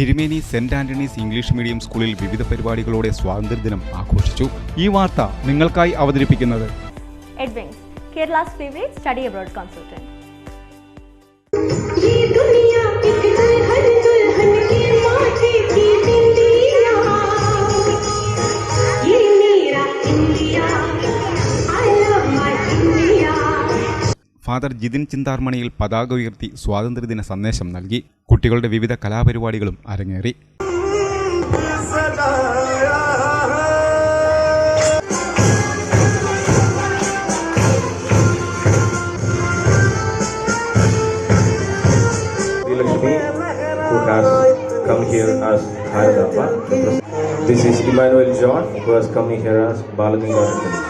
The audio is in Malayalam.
തിരുമേനി സെന്റ് ആന്റണീസ് ഇംഗ്ലീഷ് മീഡിയം സ്കൂളിൽ വിവിധ പരിപാടികളോടെ സ്വാതന്ത്ര്യദിനം ആഘോഷിച്ചു. ഈ വാർത്ത നിങ്ങൾക്കായി അവതരിപ്പിക്കുന്നത് Kerala study favorite study father Jithin ചിന്താർമണിയിൽ പതാക ഉയർത്തി സ്വാതന്ത്ര്യദിന സന്ദേശം നൽകി. കുട്ടികളുടെ വിവിധ കലാപരിപാടികളും അരങ്ങേറി. This is Emmanuel John who has come here as Balagangar.